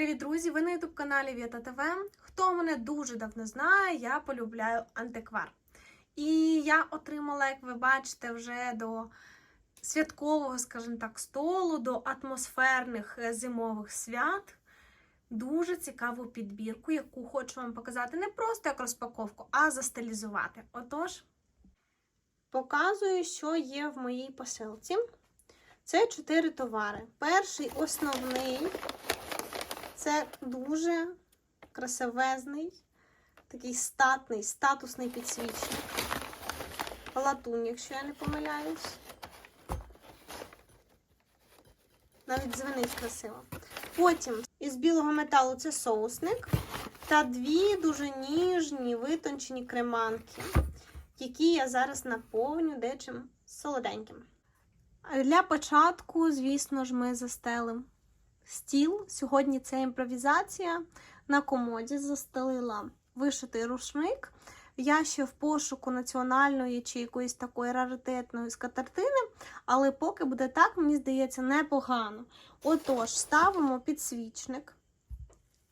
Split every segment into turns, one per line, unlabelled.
Привіт, друзі! Ви на youtube каналі Віта ТВ. Хто мене дуже давно знає, я полюбляю антиквар. І я отримала, як ви бачите, вже до святкового, скажімо так, столу, до атмосферних е, зимових свят. Дуже цікаву підбірку, яку хочу вам показати не просто як розпаковку, а застилізувати. Отож, показую, що є в моїй посилці. Це чотири товари. Перший основний це дуже красивезний, такий статний, статусний підсвічник. Латунь, якщо я не помиляюсь. Навіть дзвенить красиво. Потім із білого металу це соусник та дві дуже ніжні, витончені креманки, які я зараз наповню дечим солоденьким. Для початку, звісно ж, ми застелимо стіл. Сьогодні це імпровізація. На комоді застелила вишитий рушник. Я ще в пошуку національної чи якоїсь такої раритетної скатертини, але поки буде так, мені здається, непогано. Отож, ставимо підсвічник.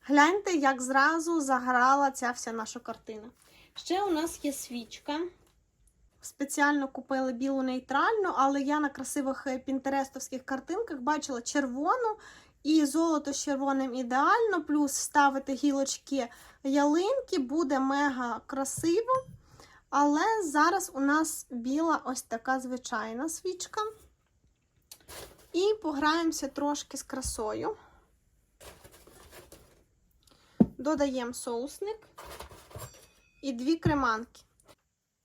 Гляньте, як зразу заграла ця вся наша картина. Ще у нас є свічка. Спеціально купили білу нейтральну, але я на красивих пінтерестовських картинках бачила червону і золото з червоним ідеально, плюс ставити гілочки ялинки, буде мега красиво. Але зараз у нас біла ось така звичайна свічка. І пограємося трошки з красою. Додаємо соусник і дві креманки.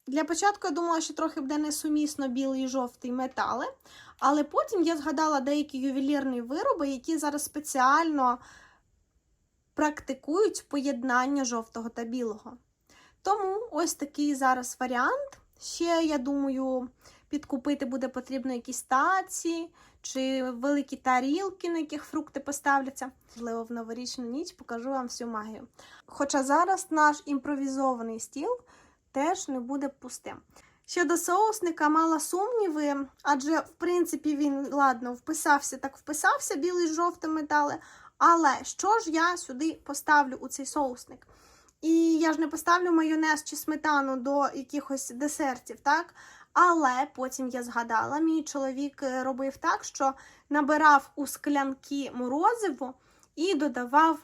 Для початку я думала, що трохи буде несумісно білий і жовтий метали, але потім я згадала деякі ювелірні вироби, які зараз спеціально практикують поєднання жовтого та білого. Тому ось такий зараз варіант. Ще, я думаю, підкупити буде потрібно якісь таці чи великі тарілки, на яких фрукти поставляться. Можливо, в новорічну ніч покажу вам всю магію. Хоча зараз наш імпровізований стіл теж не буде пустим. Щодо соусника мала сумніви, адже, в принципі, він, ладно, вписався, так вписався, білий з жовтим метали. Але що ж я сюди поставлю у цей соусник? І я ж не поставлю майонез чи сметану до якихось десертів, так? Але потім я згадала, мій чоловік робив так, що набирав у склянки морозиво і додавав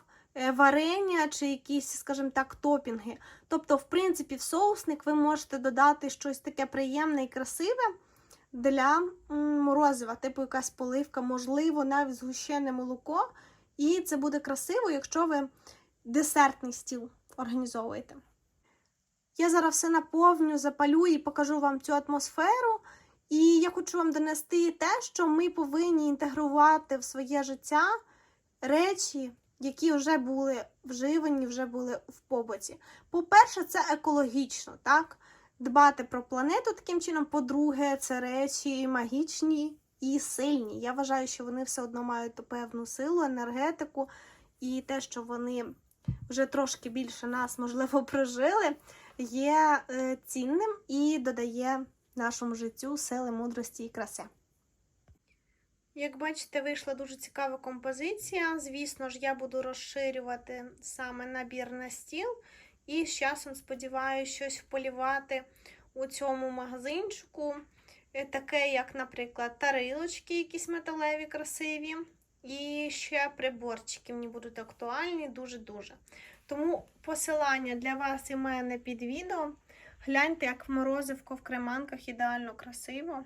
варення чи якісь, скажімо так, топінги. Тобто, в принципі, в соусник ви можете додати щось таке приємне і красиве для морозива, типу якась поливка, можливо, навіть згущене молоко. І це буде красиво, якщо ви десертний стіл організовуєте. Я зараз все наповню, запалю і покажу вам цю атмосферу. І я хочу вам донести те, що ми повинні інтегрувати в своє життя речі, які вже були вживані, вже були в побуті. По-перше, це екологічно, так? Дбати про планету таким чином. По-друге, це речі магічні і сильні. Я вважаю, що вони все одно мають певну силу, енергетику, і те, що вони вже трошки більше нас, можливо, прожили, є е, цінним і додає нашому життю сили, мудрості і краси. Як бачите, вийшла дуже цікава композиція. Звісно ж, я буду розширювати саме набір на стіл. І з часом, сподіваюся, щось вполівати у цьому магазинчику. Таке, як, наприклад, тарилочки, якісь металеві, красиві. І ще приборчики мені будуть актуальні дуже-дуже. Тому посилання для вас і мене під відео. Гляньте, як морозивко в креманках ідеально красиво.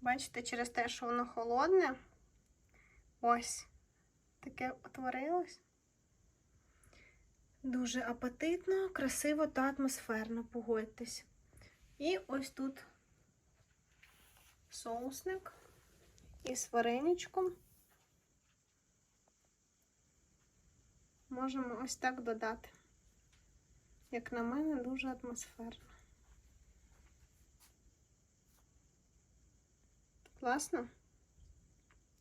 Бачите, через те, що воно холодне, ось таке утворилось. Дуже апетитно, красиво та атмосферно, погодьтесь. І ось тут соусник із вареничком. Можемо ось так додати. Як на мене, дуже атмосферно. Класно?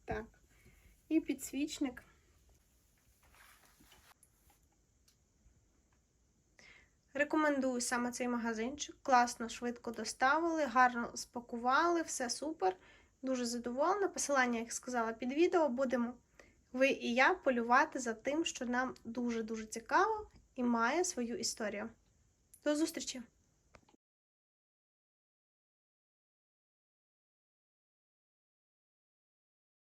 Так. І підсвічник. Рекомендую саме цей магазинчик. Класно, швидко доставили, гарно спакували, все супер. Дуже задоволена. Посилання, як сказала, під відео. Будемо ви і я полювати за тим, що нам дуже-дуже цікаво і має свою історію. До зустрічі!